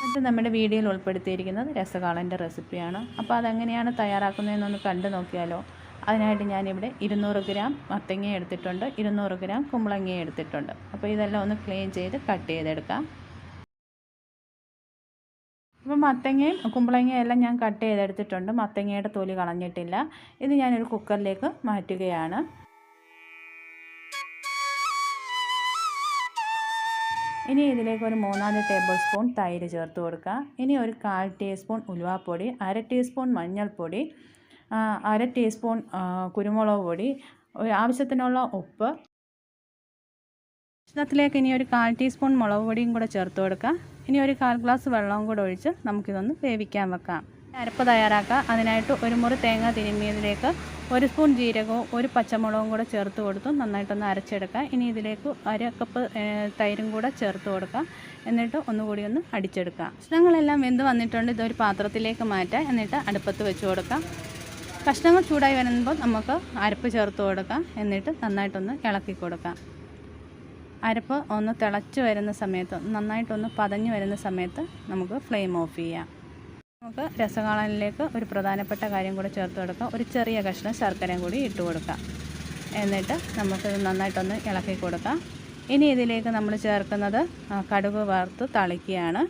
എന്നിട്ട് നമ്മുടെ വീഡിയോയിൽ ഉൾപ്പെടുത്തിയിരിക്കുന്നത് രസകാളന്റെ റെസിപ്പിയാണ്. അപ്പോൾ അതെങ്ങനെയാണ് തയ്യാറാക്കുന്നതെന്നൊന്ന് കണ്ടു നോക്കിയാലോ. അതിനായിട്ട് ഞാനിവിടെ ഇരുന്നൂറ് ഗ്രാം മത്തങ്ങ എടുത്തിട്ടുണ്ട്. ഇരുന്നൂറ് ഗ്രാം കുമ്പളങ്ങ എടുത്തിട്ടുണ്ട്. അപ്പോൾ ഇതെല്ലാം ഒന്ന് ക്ലീൻ ചെയ്ത് കട്ട് ചെയ്തെടുക്കാം. അപ്പോൾ മത്തങ്ങയും കുമ്പളങ്ങയും എല്ലാം ഞാൻ കട്ട് ചെയ്തെടുത്തിട്ടുണ്ട്. മത്തങ്ങയുടെ തൊലി കളഞ്ഞിട്ടില്ല. ഇത് ഞാനൊരു കുക്കറിലേക്ക് മാറ്റുകയാണ്. ഇനി ഇതിലേക്ക് ഒരു മൂന്നാൽ ടേബിൾ സ്പൂൺ തൈര് ചേർത്ത് കൊടുക്കുക. ഇനി ഒരു കാൽ ടീസ്പൂൺ ഉലുവാപ്പൊടി അര ടീസ്പൂൺ മഞ്ഞൾപ്പൊടി അര ടീസ്പൂൺ കുരുമുളക് പൊടി ആവശ്യത്തിനുള്ള ഉപ്പ്. ഭക്ഷണത്തിലേക്ക് ഇനി ഒരു കാൽ ടീസ്പൂൺ മുളക് പൊടിയും കൂടെ ചേർത്ത് കൊടുക്കുക. ഇനി ഒരു കാൽ ഗ്ലാസ് വെള്ളവും കൂടെ ഒഴിച്ച് നമുക്കിതൊന്ന് വേവിക്കാൻ വെക്കാം. അരപ്പ് തയ്യാറാക്കുക. അതിനായിട്ട് ഒരു മുറി തേങ്ങ തിരുമ്മിയതിലേക്ക് ഒരു സ്പൂൺ ജീരകവും ഒരു പച്ചമുളകും കൂടെ ചേർത്ത് കൊടുത്തു. നന്നായിട്ടൊന്ന് അരച്ചെടുക്കുക. ഇനി ഇതിലേക്ക് അര കപ്പ് തൈരും കൂടെ ചേർത്ത് കൊടുക്കുക. എന്നിട്ട് ഒന്നുകൂടി ഒന്ന് അടിച്ചെടുക്കുക. കഷ്ണങ്ങളെല്ലാം വെന്ത് വന്നിട്ടുണ്ട്. ഇതൊരു പാത്രത്തിലേക്ക് മാറ്റുക എന്നിട്ട് അടുപ്പത്ത് വെച്ച് കൊടുക്കാം കഷ്ണങ്ങൾ ചൂടായി വരുമ്പോൾ നമുക്ക് അരപ്പ് ചേർത്ത് കൊടുക്കാം എന്നിട്ട് നന്നായിട്ടൊന്ന് ഇളക്കി കൊടുക്കാം അരപ്പ് ഒന്ന് തിളച്ച് വരുന്ന സമയത്ത് നന്നായിട്ടൊന്ന് പതഞ്ഞ് വരുന്ന സമയത്ത് നമുക്ക് ഫ്ലെയിം ഓഫ് ചെയ്യാം. നമുക്ക് രസകാളനിലേക്ക് ഒരു പ്രധാനപ്പെട്ട കാര്യം കൂടി ചേർത്ത് കൊടുക്കാം. ഒരു ചെറിയ കഷ്ണം ശർക്കരയും കൂടി ഇട്ട് കൊടുക്കാം. എന്നിട്ട് നമുക്കിത് നന്നായിട്ടൊന്ന് ഇളക്കി കൊടുക്കാം. ഇനി ഇതിലേക്ക് നമ്മൾ ചേർക്കുന്നത് കടുക് വറുത്ത് തളിക്കുകയാണ്.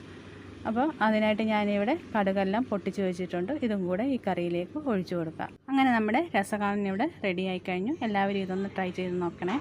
അപ്പോൾ അതിനായിട്ട് ഞാനിവിടെ കടുകെല്ലാം പൊട്ടിച്ച് വെച്ചിട്ടുണ്ട്. ഇതും കൂടെ ഈ കറിയിലേക്ക് ഒഴിച്ചു കൊടുക്കാം. അങ്ങനെ നമ്മുടെ രസകാളൻ ഇവിടെ റെഡി ആയിക്കഴിഞ്ഞു എല്ലാവരും ഇതൊന്ന് ട്രൈ ചെയ്ത് നോക്കണേ.